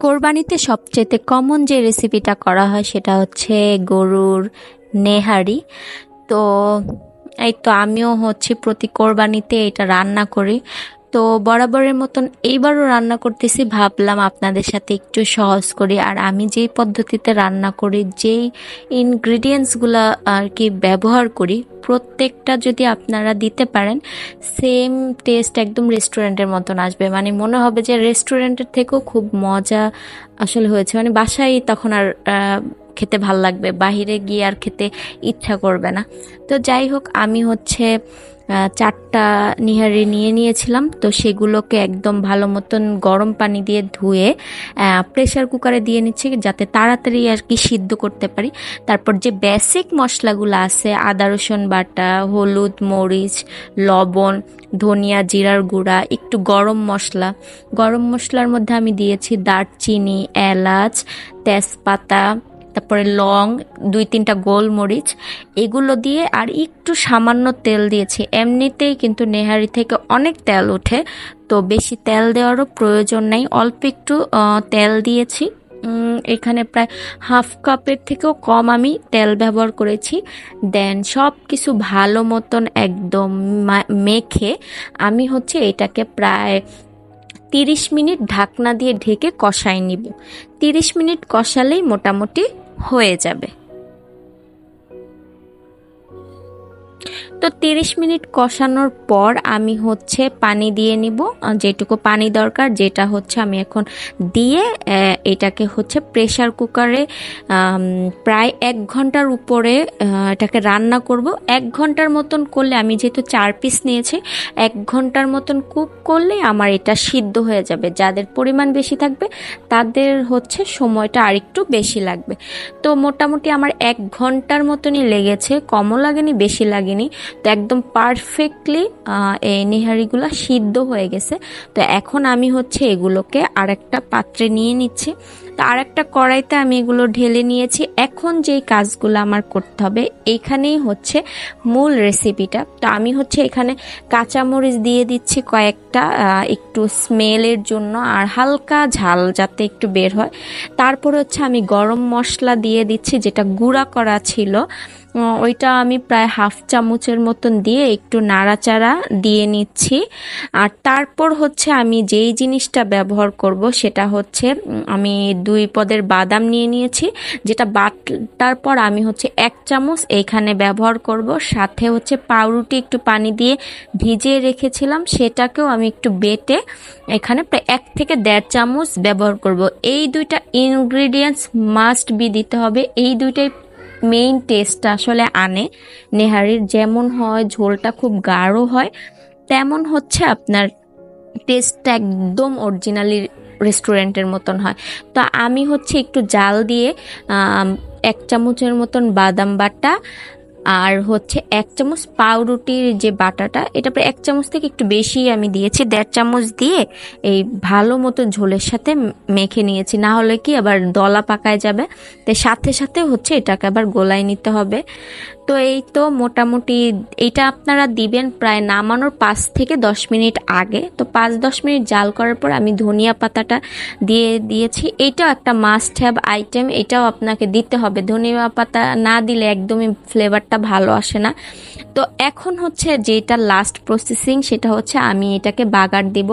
কোরবানিতে সবচেয়েতে কমন যে রেসিপিটা করা হয় সেটা হচ্ছে গরুর নেহারি। তো, এই তো আমিও হচ্ছে প্রতি কোরবানিতে এটা রান্না করি। তো বরাবরের মতন এইবারও রান্না করতেছি। ভাবলাম আপনাদের সাথে একটু সহজ করি আর আমি যেই পদ্ধতিতে রান্না করি, যেই ইনগ্রিডিয়েন্টসগুলো আর কি ব্যবহার করি, প্রত্যেকটা যদি আপনারা দিতে পারেন সেম টেস্ট একদম রেস্টুরেন্টের মতন আসবে। মানে মনে হবে যে রেস্টুরেন্টের থেকেও খুব মজা আসলে হয়েছে। মানে বাসায় তখন আর খেতে ভালো লাগবে, বাহিরে গিয়ে আর খেতে ইচ্ছা করবে না। তো যাই হোক, আমি হচ্ছে চারটা নিহারি নিয়ে নিয়েছিলাম। তো সেগুলোকে একদম ভালো মতন গরম পানি দিয়ে ধুয়ে প্রেশার কুকারে দিয়ে নিচ্ছি যাতে তাড়াতাড়ি আর কি সিদ্ধ করতে পারি। তারপর যে বেসিক মশলাগুলো আছে, আদা, রসুন বাটা, হলুদ, মরিচ, লবণ, ধনিয়া, জিরার গুঁড়া, একটু গরম মশলা। গরম মশলার মধ্যে আমি দিয়েছি দারচিনি, এলাচ, তেজপাতা তারপরে লং, দুই তিনটা গোলমরিচ, এগুলো দিয়ে আর একটু সামান্য তেল দিয়েছি। এমনিতেই কিন্তু নেহারি থেকে অনেক তেল ওঠে, তো বেশি তেল দেওয়ারও প্রয়োজন নাই। অল্প একটু তেল দিয়েছি। এখানে প্রায় হাফ কাপের থেকেও কম আমি তেল ব্যবহার করেছি। দেন সব কিছু ভালো মতন একদম মেখে আমি হচ্ছে এটাকে প্রায় তিরিশ মিনিট ঢাকনা দিয়ে ঢেকে কষাই নিব। তিরিশ মিনিট কষালেই মোটামুটি হয়ে যাবে। তো তিরিশ মিনিট কষানোর পর আমি হচ্ছে পানি দিয়ে নিব। যেটুকু পানি দরকার, যেটা হচ্ছে আমি এখন দিয়ে এটাকে হচ্ছে প্রেসার কুকারে প্রায় এক ঘণ্টার উপরে এটাকে রান্না করব। এক ঘণ্টার মতন করলে, আমি যেহেতু চার পিস নিয়েছি, এক ঘণ্টার মতন কুক করলে আমার এটা সিদ্ধ হয়ে যাবে। যাদের পরিমাণ বেশি থাকবে, তাদের হচ্ছে সময়টা আরেকটু বেশি লাগবে। তো মোটামুটি আমার এক ঘণ্টার মতনই লেগেছে, কমও লাগেনি, বেশি লাগেনি। তো একদম পারফেক্টলি এই নেহারিগুলো সিদ্ধ হয়ে গেছে। তো এখন আমি হচ্ছে এগুলোকে আরেকটা পাত্রে নিয়ে নিচ্ছি। তো আরেকটা কড়াইতে আমি এগুলো ঢেলে নিয়েছি। এখন যেই কাজগুলো আমার করতে হবে, এইখানেই হচ্ছে মূল রেসিপিটা তো আমি হচ্ছে এখানে কাঁচামরিচ দিয়ে দিচ্ছি কয়েকটা একটু স্মেলের জন্য আর হালকা ঝাল যাতে একটু বের হয়। তারপর হচ্ছে আমি গরম মশলা দিয়ে দিচ্ছি, যেটা গুঁড়া করা ছিল। ওইটা আমি প্রায় হাফ চামচের মতন দিয়ে একটু নাড়াচাড়া দিয়ে নিচ্ছি। আর তারপর হচ্ছে আমি যেই জিনিসটা ব্যবহার করব সেটা হচ্ছে আমি দুই পদের বাদাম নিয়ে নিয়েছি, যেটা বাটার পর আমি হচ্ছে এক চামচ এইখানে ব্যবহার করব। সাথে হচ্ছে পাউরুটি একটু পানি দিয়ে ভিজিয়ে রেখেছিলাম, সেটাকেও আমি একটু বেটে এখানে প্রায় এক থেকে দেড় চামচ ব্যবহার করব। এই দুইটা ইনগ্রিডিয়েন্টস মাস্ট বি দিতে হবে। এই দুইটাই মেইন টেস্টটা আসলে আনে। নেহারির যেমন হয়, ঝোলটা খুব গাঢ় হয়, তেমন হচ্ছে আপনার টেস্টটা একদম অরিজিনালি রেস্টুরেন্টের মতন হয়। তো আমি হচ্ছে একটু জাল দিয়ে এক চামচের মতন বাদাম বাটা আর হচ্ছে এক চামচ পাউরুটির যে বাটাটা, এটা প্রায় এক চামচ থেকে একটু বেশি আমি দিয়েছি, দেড় চামচ দিয়ে এই ভালো মতো ঝোলের সাথে মেখে নিয়েছি। না হলে কি আবার দলা পাকায় যাবে। তো সাথে সাথে হচ্ছে এটাকে আবার গোলায় নিতে হবে। তো এই তো মোটামুটি, এইটা আপনারা দিবেন প্রায় নামানোর পাঁচ থেকে দশ মিনিট আগে। তো পাঁচ দশ মিনিট জাল করার পর আমি ধনিয়া পাতাটা দিয়ে দিয়েছি। এটাও একটা মাস্ট হ্যাভ আইটেম এটাও আপনাকে দিতে হবে। ধনিয়া পাতা না দিলে একদমই ফ্লেভারটা ভালো আসে না। তো এখন হচ্ছে যেটা লাস্ট প্রসেসিং সেটা হচ্ছে আমি এটাকে বাগার দিব।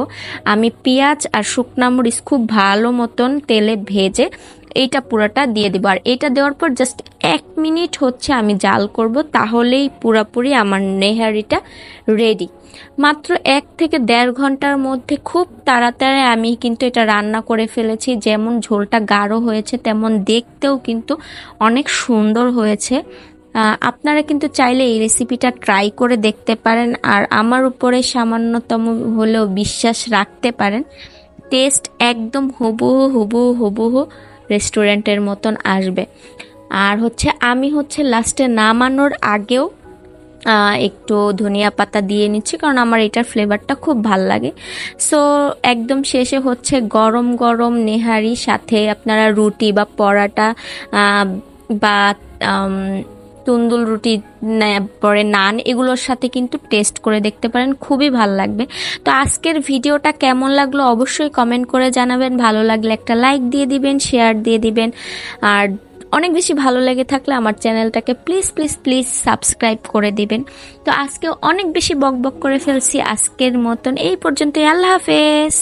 আমি পেঁয়াজ আর শুকনা মরিচ খুব ভালো মতন তেলে ভেজে এইটা পুরোটা দিয়ে দিব। আর এটা দেওয়ার পর জাস্ট এক মিনিট হচ্ছে আমি জাল করব, তাহলেই পুরোপুরি আমার নেহারিটা রেডি মাত্র এক থেকে দেড় ঘণ্টার মধ্যে খুব তাড়াতাড়ি আমি কিন্তু এটা রান্না করে ফেলেছি। যেমন ঝোলটা গাঢ় হয়েছে, তেমন দেখতেও কিন্তু অনেক সুন্দর হয়েছে। আপনারা কিন্তু চাইলে এই রেসিপিটা ট্রাই করে দেখতে পারেন আর আমার উপরে সামান্যতম হলেও বিশ্বাস রাখতে পারেন। টেস্ট একদম হুবহু হুবহু হুবহু রেস্টুরেন্টের মতন আসবে। আর হচ্ছে, আমি হচ্ছে লাস্টে নামানোর আগেও একটু ধনিয়া পাতা দিয়ে নিচ্ছি কারণ আমার এটার ফ্লেভারটা খুব ভালো লাগে। সো একদম শেষে হচ্ছে গরম গরম নেহারি, সাথে আপনারা রুটি বা পরাটা বা তুন্দুল রুটি পরে নান এগুলোর সাথে কিন্তু টেস্ট করে দেখতে পারেন, খুবই ভালো লাগবে। তো আজকের ভিডিওটা কেমন লাগল অবশ্যই কমেন্ট করে জানাবেন, ভালো লাগলে একটা লাইক দিয়ে দিবেন শেয়ার দিয়ে দিবেন, আর অনেক বেশি ভালো লেগে থাকলে আমার চ্যানেলটাকে প্লিজ প্লিজ প্লিজ সাবস্ক্রাইব করে দিবেন। তো আজকে অনেক বেশি বক বক করে ফেলছি, আজকের মতন এই পর্যন্তই, আল্লাহ হাফেজ।